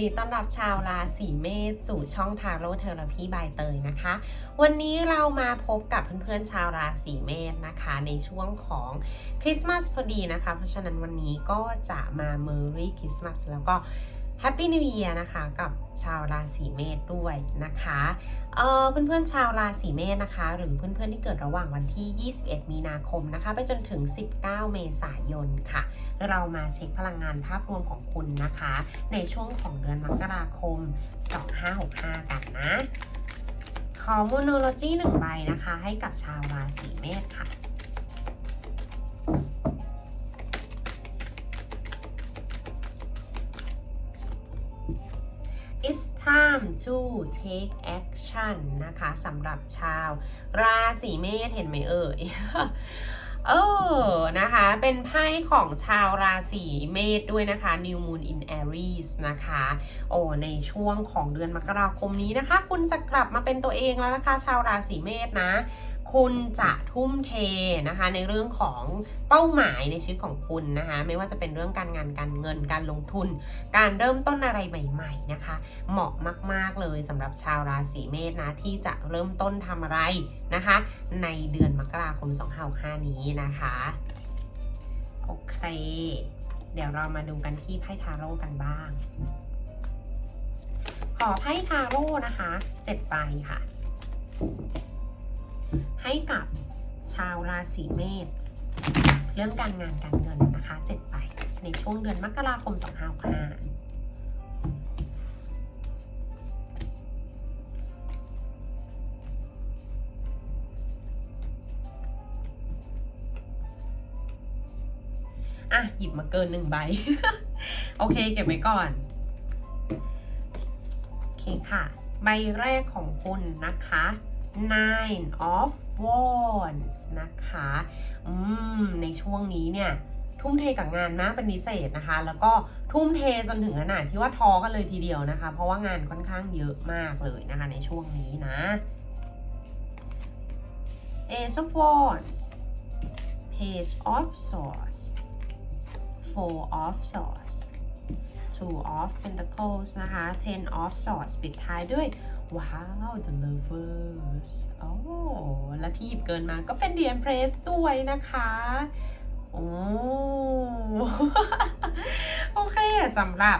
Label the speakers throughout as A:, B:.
A: วัสดีต้อนรับชาวราศีเมษสู่ช่องทาโร่เทอราพีบายเตยนะคะ วันนี้เรามาพบกับเพื่อนๆชาวราศีเมษนะคะ ในช่วงของคริสต์มาสพอดีนะคะ เพราะฉะนั้นวันนี้ก็จะมาเมอรี่คริสต์มาสแล้วก็ Happy New Year นะคะกับชาวราศีเมษด้วยนะคะเอ่อเพื่อนๆชาวราศีเมษนะคะ หรือเพื่อนๆที่เกิดระหว่างวันที่ 21 มีนาคมนะคะ ไปจนถึง 19 เมษายนค่ะ เรามาเช็คพลังงานภาพรวมของคุณนะคะ ในช่วงของเดือนมกราคม 2565 กันนะ ขอโมโนโลจีหนึ่งใบนะคะ ให้กับชาวราศีเมษค่ะ It's time to take action นะคะสำหรับชาวราศีเมษเห็นไหมเอ่ยเออนะคะ เป็นไพ่ของชาวราศีเมษด้วยนะคะ New Moon in Aries นะคะ โอ้ในช่วงของเดือนมกราคมนี้นะคะ คุณจะกลับมาเป็นตัวเองแล้วนะคะ ชาวราศีเมษนะ คุณจะทุ่มเทนะคะในเรื่องของเป้าหมายในชีวิตของคุณนะคะไม่ว่าจะเป็นเรื่องการงานการเงินการลงทุน การเริ่มต้นอะไรใหม่ ๆนะคะ เหมาะมากๆเลยสำหรับชาวราศีเมษนะที่จะเริ่มต้นทำอะไรนะคะ ในเดือนมกราคม2565นี้นะคะโอเค เดี๋ยวเรามาดูกันที่ไพ่ทาโร่กันบ้าง ขอไพ่ทาโร่นะคะ7ใบค่ะ ให้กับชาวราศีเมษเรื่องการงานการเงินนะคะ7ใบในช่วงเดือนมกราคม2565อะ หยิบมาเกินหนึ่งใบ โอเค เก็บไว้ก่อน โอเคค่ะ ใบแรกของคุณนะคะ nine of wands นะคะอืมในช่วงนี้เนี่ยทุ่มเทกับงานมากเป็นพิเศษนะคะ แล้วก็ทุ่มเทจนถึงขนาดที่ว่าท้อกันเลยทีเดียวนะคะ เพราะว่างานค่อนข้างเยอะมากเลยนะคะในช่วงนี้นะ Ace of Wands Page of Swords Four of Swords Two of Pentacles นะคะ Ten of Swords ปิดท้ายด้วย ว้าว The Lovers โอ้และที่หยิบเกินมาก็เป็น The Empress ด้วยนะคะ โอ้ โอเคสำหรับ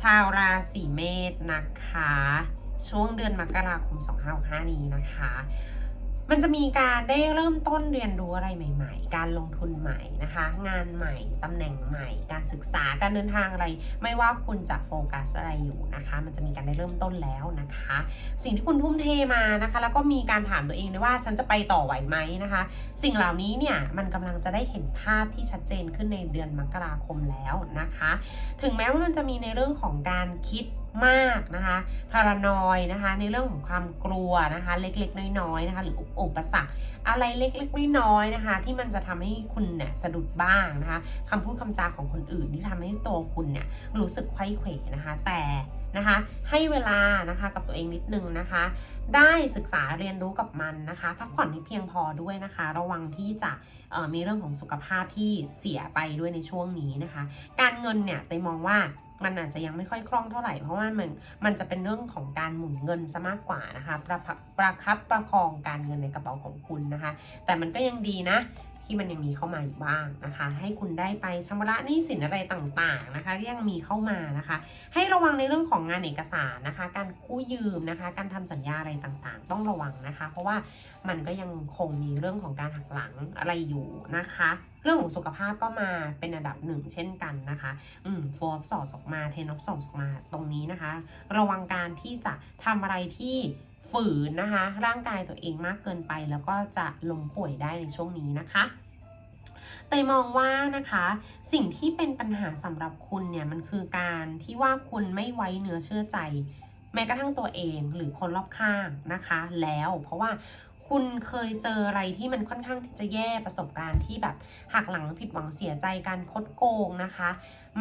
A: ชาวราศีเมษนะคะ ช่วงเดือนมกราคม 2565 นี้นะคะ มันจะมีการได้เริ่มต้นเรียนรู้อะไรใหม่ ๆ การลงทุนใหม่นะคะ งานใหม่ ตำแหน่งใหม่ การศึกษา การเดินทางอะไร ไม่ว่าคุณจะโฟกัสอะไรอยู่นะคะ มันจะมีการได้เริ่มต้นแล้วนะคะ สิ่งที่คุณทุ่มเทมานะคะ แล้วก็มีการถามตัวเองด้วยว่าฉันจะไปต่อไหวไหมนะคะ สิ่งเหล่านี้เนี่ย มันกำลังจะได้เห็นภาพที่ชัดเจนขึ้นในเดือนมกราคมแล้วนะคะ ถึงแม้ว่ามันจะมีในเรื่องของการคิด มากนะคะพารานอยนะคะ ในเรื่องของความกลัวนะคะ เล็กๆ น้อยๆนะคะ หรืออุปสรรคอะไรเล็กๆ น้อยๆนะคะ ที่มันจะทำให้คุณเนี่ยสะดุดบ้างนะคะคำพูดคำจาของคนอื่นที่ทำให้ตัวคุณเนี่ยรู้สึกไข้เขวนะคะ แต่นะคะให้เวลานะคะกับตัวเองนิดนึงนะคะ ได้ศึกษาเรียนรู้กับมันนะคะ พักผ่อนให้เพียงพอด้วยนะคะ ระวังที่จะมีเรื่องของสุขภาพที่เสียไปด้วยในช่วงนี้นะคะ การเงินเนี่ยเตยมองว่า มันอาจจะยังไม่ค่อยคล่องเท่าไหร่เพราะว่ามันมันจะเป็นเรื่องของการหมุนเงินซะมากกว่านะคะประประคับประคองการเงินในกระเป๋าของคุณนะคะ แต่มันก็ยังดีนะ ที่มันยังมีเข้ามาอยู่บ้างนะคะ ให้คุณได้ไปชำระหนี้สินอะไรต่างๆนะคะยังมีเข้ามานะคะ ให้ระวังในเรื่องของงานเอกสารนะคะ การกู้ยืมนะคะ การทำสัญญาอะไรต่างๆ ต้องระวังนะคะ เพราะว่ามันก็ยังคงมีเรื่องของการหักหลังอะไรอยู่นะคะ เรื่องของสุขภาพก็มาเป็นอันดับหนึ่งเช่นกันนะคะอืมโฟร์สอออกมาเทนอฟสออกมาตรงนี้นะคะ ระวังการที่จะทำอะไรที่ฝืนนะคะ ร่างกายตัวเองมากเกินไปแล้วก็จะล้มป่วยได้ในช่วงนี้นะคะ เตยมองว่านะคะ สิ่งที่เป็นปัญหาสำหรับคุณเนี่ยมันคือการที่ว่าคุณไม่ไว้เนื้อเชื่อใจ แม้กระทั่งตัวเองหรือคนรอบข้างนะคะ แล้วเพราะว่าคุณเคยเจออะไรที่มันค่อนข้างที่จะแย่ประสบการณ์ที่แบบหักหลังผิดหวังเสียใจการคดโกงนะคะ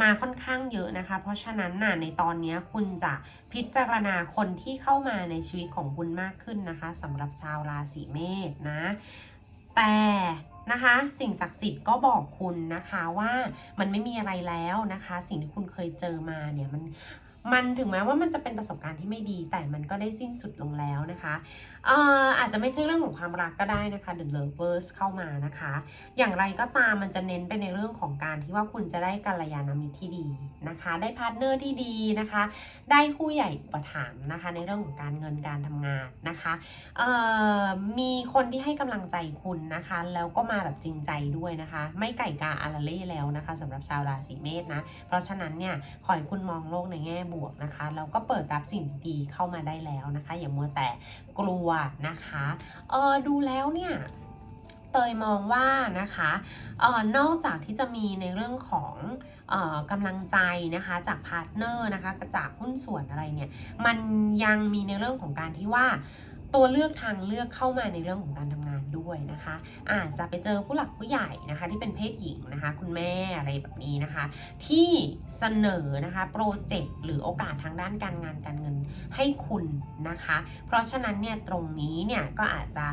A: มาค่อนข้างเยอะนะคะ เพราะฉะนั้นน่ะในตอนนี้คุณจะพิจารณาคนที่เข้ามาในชีวิตของคุณมากขึ้นนะคะสำหรับชาวราศีเมษนะ แต่ นะคะ สิ่งศักดิ์สิทธิ์ก็บอกคุณนะคะว่ามันไม่มีอะไรแล้วนะคะ สิ่งที่คุณเคยเจอมาเนี่ยมัน มันถึงแม้ว่ามันจะเป็นประสบการณ์ที่ไม่ดี แต่มันก็ได้สิ้นสุดลงแล้วนะคะเอ่ออาจจะไม่ใช่เรื่องของความรักก็ได้นะคะ The Lovers เข้ามานะคะ อย่างไรก็ตามมันจะเน้นไปในเรื่องของการที่ว่าคุณจะได้กัลยาณมิตรที่ดีนะคะ ได้พาร์ทเนอร์ที่ดีนะคะ ได้ผู้ใหญ่อุปถัมภ์นะคะ ในเรื่องของการเงินการทำงานนะคะเอ่อมีคนที่ให้กำลังใจคุณนะคะ แล้วก็มาแบบจริงใจด้วยนะคะ ไม่ไก่กาอาราเล่แล้วนะคะสำหรับชาวราศีเมษนะเพราะฉะนั้นเนี่ยขอให้คุณมองโลกในแง่บวกนะคะ แล้วก็เปิดรับสิ่งดีเข้ามาได้แล้วนะคะ อย่ามัวแต่กลัวนะคะเออดูแล้วเนี่ยเตยมองว่านะคะเออนอกจากที่จะมีในเรื่องของเออกำลังใจนะคะจากพาร์ทเนอร์นะคะจากหุ้นส่วนอะไรเนี่ยมันยังมีในเรื่องของการที่ว่า ตัวเลือกทางเลือกเข้ามาในเรื่องของการทำงานด้วยนะคะ อาจจะไปเจอผู้หลักผู้ใหญ่นะคะ ที่เป็นเพศหญิงนะคะ คุณแม่อะไรแบบนี้นะคะ ที่เสนอนะคะโปรเจกต์หรือโอกาสทางด้านการงานการเงินให้คุณนะคะ เพราะฉะนั้นเนี่ยตรงนี้เนี่ยก็อาจจะ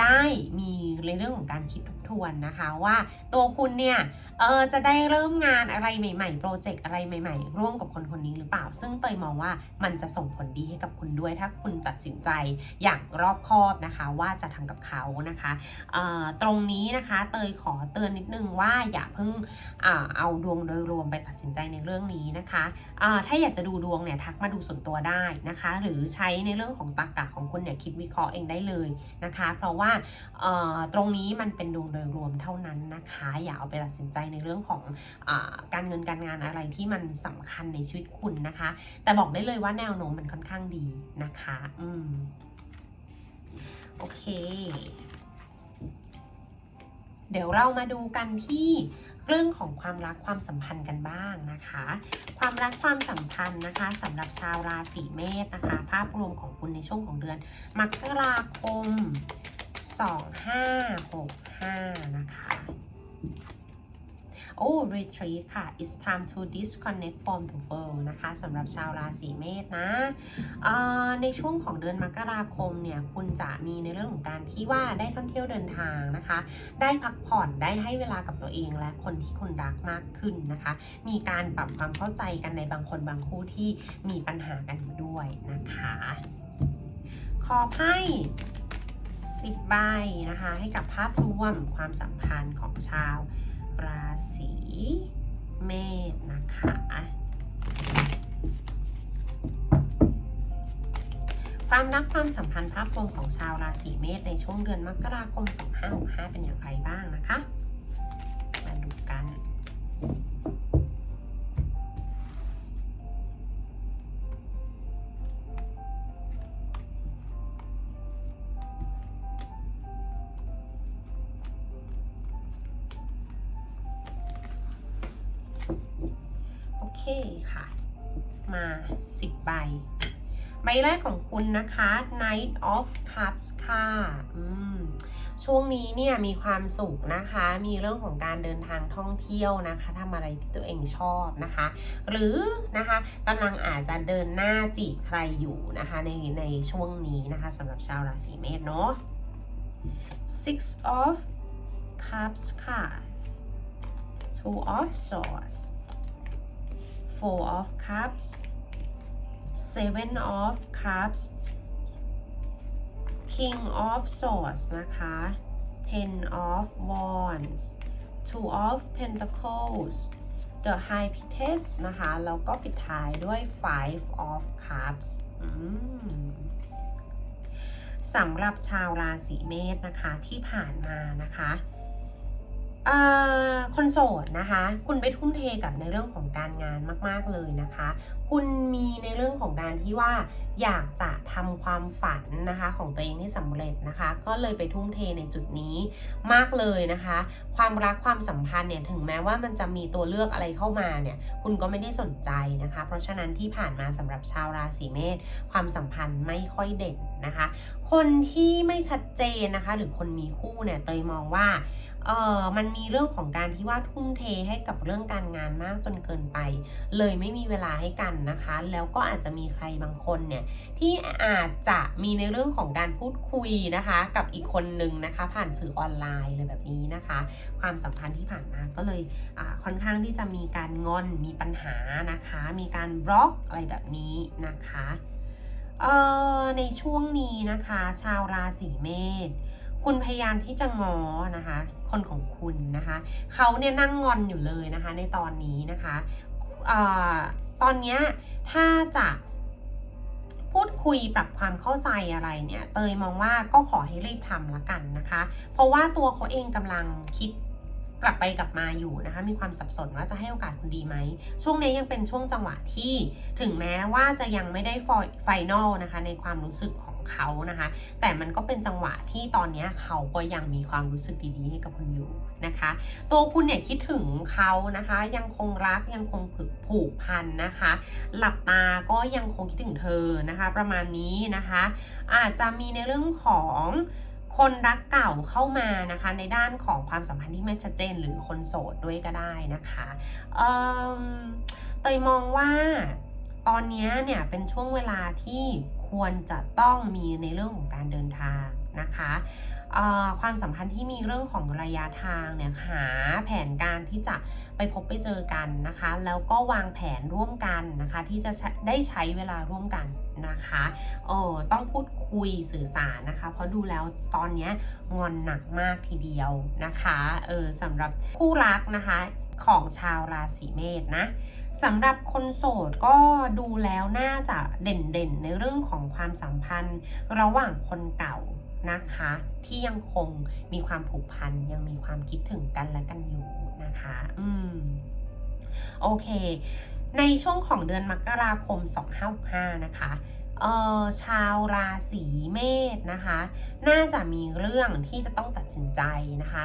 A: ได้มีในเรื่องของการคิดทบทวนนะคะว่าตัวคุณเนี่ยเออจะได้เริ่มงานอะไรใหม่ๆโปรเจกต์อะไรใหม่ ๆ ร่วมกับคนคนนี้หรือเปล่า ซึ่งเตยมองว่ามันจะส่งผลดีให้กับคุณด้วยถ้าคุณตัดสินใจอย่างรอบคอบนะคะว่าจะทำกับเขานะคะตรงนี้นะคะเตยขอเตือนนิดนึงว่าอย่าเพิ่งอเอาดวงโดยรวมไปตัดสินใจในเรื่องนี้นะคะถ้าอยากจะดูดวงเนี่ยทักมาดูส่วนตัวได้นะคะ หรือใช้ในเรื่องของตรรกะของคุณเนี่ยคิดวิเคราะห์เองได้เลยนะคะ เพราะว่าตรงนี้มันเป็นดวงโดยรวมเท่านั้นนะคะ อย่าเอาไปตัดสินใจในเรื่องของอการเงินการงานอะไรที่มันสำคัญในชีวิตคุณนะคะ แต่บอกได้เลยว่าแนวโน้มมันค่อนข้างดีนะคะ อืม โอเค เดี๋ยวเรามาดูกันที่เรื่องของความรักความสัมพันธ์กันบ้างนะคะ ความรักความสัมพันธ์นะคะสำหรับชาวราศีเมษนะคะ ภาพรวมของคุณในช่วงของเดือน มกราคม 2565 นะคะ โอ้ retreat ค่ะ it's time to disconnect from the world นะคะสำหรับชาวราศีเมษนะ ในช่วงของเดือนมกราคมเนี่ย คุณจะมีในเรื่องของการที่ว่าได้ท่องเที่ยวเดินทางนะคะ ได้พักผ่อนได้ให้เวลากับตัวเองและคนที่คุณรักมากขึ้นนะคะ มีการปรับความเข้าใจกันในบางคนบางคู่ที่มีปัญหากันอยู่ด้วยนะคะ ขอไพ่สิบใบนะคะ ให้กับภาพรวมความสัมพันธ์ของชาว ราศีเมษนะคะ ความรักความสัมพันธ์ภาพรวมของชาวราศีเมษในช่วงเดือนมกราคม 2565 เป็นอย่างไรบ้างนะคะ มาดูกัน โอเคค่ะ มา 10 ใบ ใบแรกของคุณนะคะ Knight of Cups ค่ะอืมช่วงนี้เนี่ยมีความสุขนะคะ มีเรื่องของการเดินทางท่องเที่ยวนะคะทำอะไรที่ตัวเองชอบนะคะ หรือนะคะกำลังอาจจะเดินหน้าจีบใครอยู่นะคะในในช่วงนี้นะคะสำหรับชาวราศีเมษเนาะ Six of Cups ค่ะ Two of Swords Four of Cups Seven of Cups King of Swords นะคะ Ten of Wands Two of Pentacles The High Priestess นะคะ แล้วก็ปิดท้ายด้วย Five of Cups อืมสำหรับชาวราศีเมษนะคะที่ผ่านมานะคะเอ่อ คนโสดนะคะ คุณไปทุ่มเทกับในเรื่องของการงานมาก ๆ เลยนะคะ คุณมีในเรื่องของการที่ว่าอยากจะทำความฝันนะคะของตัวเองให้สำเร็จนะคะ ก็เลยไปทุ่มเทในจุดนี้มากเลยนะคะ ความรักความสัมพันธ์เนี่ยถึงแม้ว่ามันจะมีตัวเลือกอะไรเข้ามาเนี่ยคุณก็ไม่ได้สนใจนะคะ เพราะฉะนั้นที่ผ่านมาสำหรับชาวราศีเมษความสัมพันธ์ไม่ค่อยเด่นนะคะ คนที่ไม่ชัดเจนนะคะ หรือคนมีคู่เนี่ยเตยมองว่าเออมันมีเรื่องของการที่ว่าทุ่มเทให้กับเรื่องการงานมากจนเกินไป เลยไม่มีเวลาให้กันนะคะ แล้วก็อาจจะมีใครบางคนเนี่ยที่อาจจะมีในเรื่องของการพูดคุยนะคะ กับอีกคนนึงนะคะ ผ่านสื่อออนไลน์เลยแบบนี้นะคะ ความสัมพันธ์ที่ผ่านมาก็เลยค่อนข้างที่จะมีการงอนมีปัญหานะคะ มีการบล็อกอะไรแบบนี้นะคะเอ่อในช่วงนี้นะคะ ชาวราศีเมษคุณพยายามที่จะงอนะคะ คนของคุณนะคะเขาเนี่ยนั่งงอนอยู่เลยนะคะ ในตอนนี้นะคะอตอนนี้ถ้าจะพูดคุยปรับความเข้าใจอะไรเนี่ย เตยมองว่าก็ขอให้รีบทำละกันนะคะ เพราะว่าตัวเขาเองกำลังคิดกลับไปกลับมาอยู่นะคะ มีความสับสนว่าจะให้โอกาสคุณดีไหม ช่วงนี้ยังเป็นช่วงจังหวะที่ถึงแม้ว่าจะยังไม่ได้ไฟนอลนะคะ ในความรู้สึก เขานะคะ แต่มันก็เป็นจังหวะที่ตอนนี้เขาก็ยังมีความรู้สึกดีๆให้กับคุณอยู่นะคะ ตัวคุณเนี่ยคิดถึงเขานะคะ ยังคงรักยังคงผูกผูกพันนะคะ หลับตาก็ยังคงคิดถึงเธอนะคะ ประมาณนี้นะคะ อาจจะมีในเรื่องของคนรักเก่าเข้ามานะคะ ในด้านของความสัมพันธ์ที่ไม่ชัดเจนหรือคนโสดด้วยก็ได้นะคะเเตยมองว่าตอนนี้เนี่ยเป็นช่วงเวลาที่ ควรจะต้องมีในเรื่องของการเดินทางนะคะความสัมพันธ์ที่มีเรื่องของระยะทางเนี่ยหาแผนการที่จะไปพบไปเจอกันนะคะ แล้วก็วางแผนร่วมกันนะคะ ที่จะได้ใช้เวลาร่วมกันนะคะเออต้องพูดคุยสื่อสารนะคะ เพราะดูแล้วตอนเนี้ยงอนหนักมากทีเดียวนะคะเออสำหรับคู่รักนะคะ ของชาวราศีเมษนะสำหรับคนโสดก็ดูแล้วน่าจะเด่นๆ ในเรื่องของความสัมพันธ์ ระหว่างคนเก่านะคะ ที่ยังคงมีความผูกพันยังมีความคิดถึงกันและกันอยู่นะคะ อืมโอเค ในช่วงของเดือนมกราคม 2565 นะคะเออชาวราศีเมษนะคะ น่าจะมีเรื่องที่จะต้องตัดสินใจนะคะ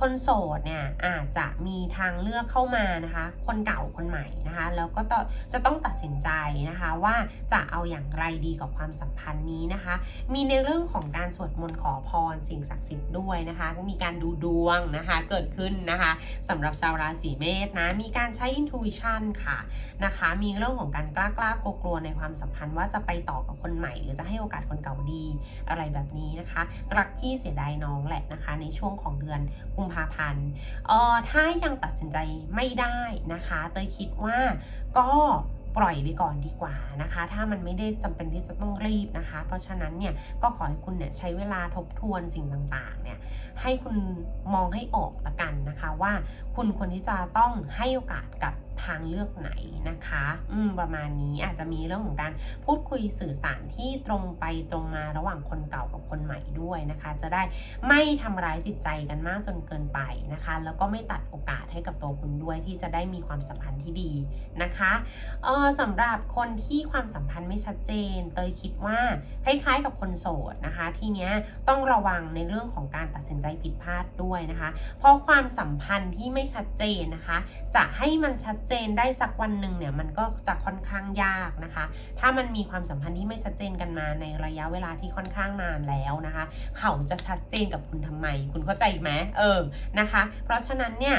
A: คนโสดเนี่ยอาจจะมีทางเลือกเข้ามานะคะ คนเก่าคนใหม่นะคะแล้วก็จะต้องตัดสินใจนะคะว่าจะเอาอย่างไรดีกับความสัมพันธ์นี้นะคะ มีในเรื่องของการสวดมนต์ขอพรสิ่งศักดิ์สิทธิ์ด้วยนะคะมีการดูดวงนะคะเกิดขึ้นนะคะสำหรับชาวราศีเมษนะมีการใช้ intuition ค่ะนะคะมีเรื่องของการกล้ากล้ากลัวกลัวในความสัมพันธ์ว่าจะไปต่อกับคนใหม่ หรือจะให้โอกาสคนเก่าดีอะไรแบบนี้นะคะ รักพี่เสียดายน้องแหละนะคะ ในช่วงของเดือนกุมภาพันธ์เอ่อถ้ายังตัดสินใจไม่ได้นะคะเตยคิดว่าก็ปล่อยไปก่อนดีกว่านะคะ ถ้ามันไม่ได้จำเป็นที่จะต้องรีบนะคะ เพราะฉะนั้นเนี่ยก็ขอให้คุณเนี่ยใช้เวลาทบทวนสิ่งต่างๆเนี่ยให้คุณมองให้ออกละกันนะคะว่าคุณควรที่จะต้องให้โอกาสกับ ทางเลือกไหนนะคะอืมประมาณนี้อาจจะมีเรื่องของการพูดคุยสื่อสารที่ตรงไปตรงมาระหว่างคนเก่ากับคนใหม่ด้วยนะคะ จะได้ไม่ทำร้ายจิตใจกันมากจนเกินไปนะคะ แล้วก็ไม่ตัดโอกาสให้กับตัวคุณด้วยที่จะได้มีความสัมพันธ์ที่ดีนะคะเออสำหรับคนที่ความสัมพันธ์ไม่ชัดเจน เตยคิดว่าคล้ายๆกับคนโสดนะคะ ทีเนี้ยต้องระวังในเรื่องของการตัดสินใจผิดพลาดด้วยนะคะ เพราะความสัมพันธ์ที่ไม่ชัดเจนนะคะ จะให้มันชัดเจนได้สักวันหนึ่งเนี่ยมันก็จะค่อนข้างยากนะคะ ถ้ามันมีความสัมพันธ์ที่ไม่ชัดเจนกันมาในระยะเวลาที่ค่อนข้างนานแล้วนะคะ เขาจะชัดเจนกับคุณทำไม คุณเข้าใจไหมเออนะคะ เพราะฉะนั้นเนี่ย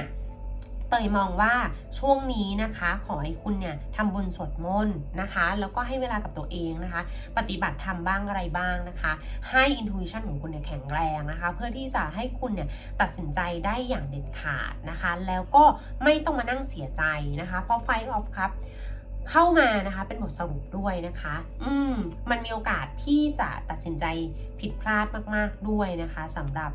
A: เตยมองว่าช่วงนี้นะคะขอให้คุณเนี่ยทำบุญสวดมนต์นะคะ แล้วก็ให้เวลากับตัวเองนะคะ ปฏิบัติทำบ้างอะไรบ้างนะคะ ให้อินทูชันของคุณเนี่ยแข็งแรงนะคะ เพื่อที่จะให้คุณเนี่ยตัดสินใจได้อย่างเด็ดขาดนะคะ แล้วก็ไม่ต้องมานั่งเสียใจนะคะ เพราะ Five of Cup เข้ามานะคะเป็นบทสรุปด้วยนะคะ อืมมันมีโอกาสที่จะตัดสินใจผิดพลาดมาก ๆด้วยนะคะสำหรับ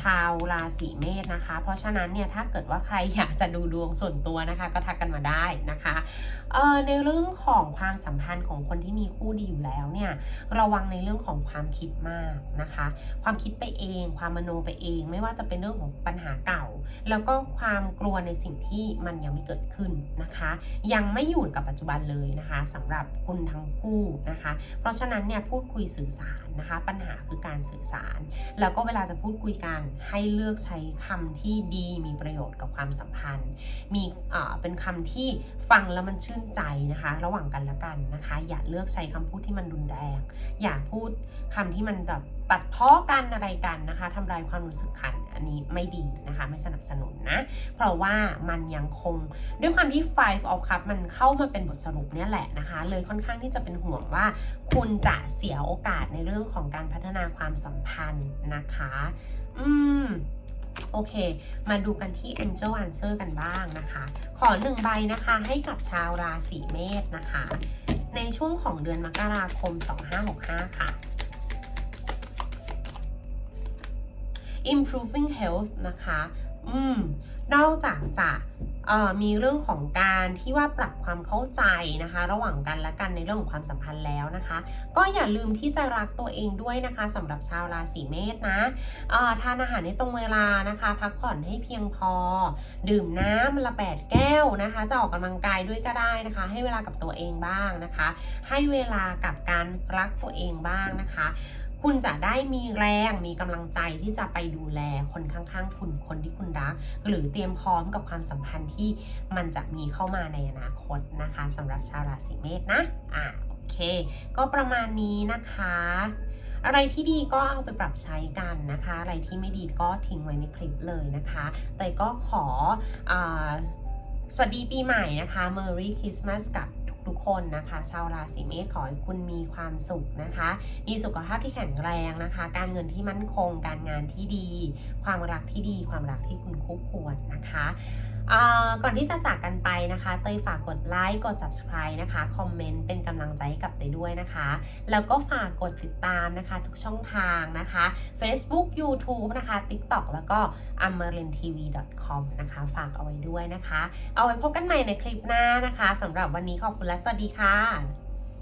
A: ชาวราศีเมษนะคะ เพราะฉะนั้นเนี่ยถ้าเกิดว่าใครอยากจะดูดวงส่วนตัวนะคะ ก็ทักกันมาได้นะคะเอ่อในเรื่องของความสัมพันธ์ของคนที่มีคู่ดีอยู่แล้วเนี่ยระวังในเรื่องของความคิดมากนะคะ ความคิดไปเอง ความมโนไปเอง ไม่ว่าจะเป็นเรื่องของปัญหาเก่า แล้วก็ความกลัวในสิ่งที่มันยังไม่เกิดขึ้นนะคะ ยังไม่อยู่กับปัจจุบันบันเลยนะคะสำหรับคุณทั้งคู่นะคะ เพราะฉะนั้นเนี่ยพูดคุยสื่อสารนะคะ ปัญหาคือการสื่อสาร แล้วก็เวลาจะพูดคุยกันให้เลือกใช้คำที่ดีมีประโยชน์กับความสัมพันธ์ มีเป็นคำที่ฟังแล้วมันชื่นใจนะคะ ระหว่างกันและกันนะคะ อย่าเลือกใช้คำพูดที่มันรุนแรง อย่าพูดคำที่มันแบบ ตัดเพ้อกันอะไรกันนะคะทำลายความรู้สึกขันอันนี้ไม่ดีนะคะไม่สนับสนุนนะ เพราะว่ามันยังคงด้วยความที่ five of cup มันเข้ามาเป็นบทสรุปเนี่ยแหละนะคะ เลยค่อนข้างที่จะเป็นห่วงว่า คุณจะเสียโอกาสในเรื่องของการพัฒนาความสัมพันธ์นะคะ อืมโอเค มาดูกันที่ Angel Answer กันบ้างนะคะ ขอหนึ่งใบนะคะให้กับชาวราศีเมษนะคะ ในช่วงของเดือนมกราคม 2565 ค่ะ improving health นะคะ อืม นอกจากจะมีเรื่องของการที่ว่าปรับความเข้าใจนะคะ ระหว่างกันและกันในเรื่องของความสัมพันธ์แล้วนะคะ ก็อย่าลืมที่จะรักตัวเองด้วยนะคะสำหรับชาวราศีเมษนะเอ่อทานอาหารในตรงเวลานะคะ พักผ่อนให้เพียงพอ ดื่มน้ำละแปดแก้วนะคะ จะออกกำลังกายด้วยก็ได้นะคะ ให้เวลากับตัวเองบ้างนะคะ ให้เวลากับการรักตัวเองบ้างนะคะ คุณจะได้มีแรงมีกำลังใจที่จะไปดูแลคนข้างๆ คุณคนที่คุณรัก หรือเตรียมพร้อมกับความสัมพันธ์ที่มันจะมีเข้ามาในอนาคตนะคะสำหรับชาวราศีเมษนะอะโอเค ก็ประมาณนี้นะคะ อะไรที่ดีก็เอาไปปรับใช้กันนะคะ อะไรที่ไม่ดีก็ทิ้งไว้ในคลิปเลยนะคะ แต่ก็ขออสวัสดีปีใหม่นะคะ Merry Christmas กับ ทุกคนนะคะ ชาวราศีเมษขอให้คุณมีความสุขนะคะ มีสุขภาพที่แข็งแรงนะคะ การเงินที่มั่นคง การงานที่ดี ความรักที่ดี ความรักที่คุณคู่ควรนะคะ ก่อนที่จะจากกันไปนะคะ เตยฝากกดไลค์ กด subscribe นะคะ คอมเมนต์เป็นกำลังใจให้กับเตยด้วยนะคะ แล้วก็ฝากกดติดตามนะคะ ทุกช่องทางนะคะ Facebook YouTube นะคะ TikTok แล้วก็ a m a r i n t v com นะคะ ฝากเอาไว้ด้วยนะคะ เอาไว้พบกันใหม่ในคลิปหน้านะคะสำหรับวันนี้ขอบคุณและสวัสดีค่ะ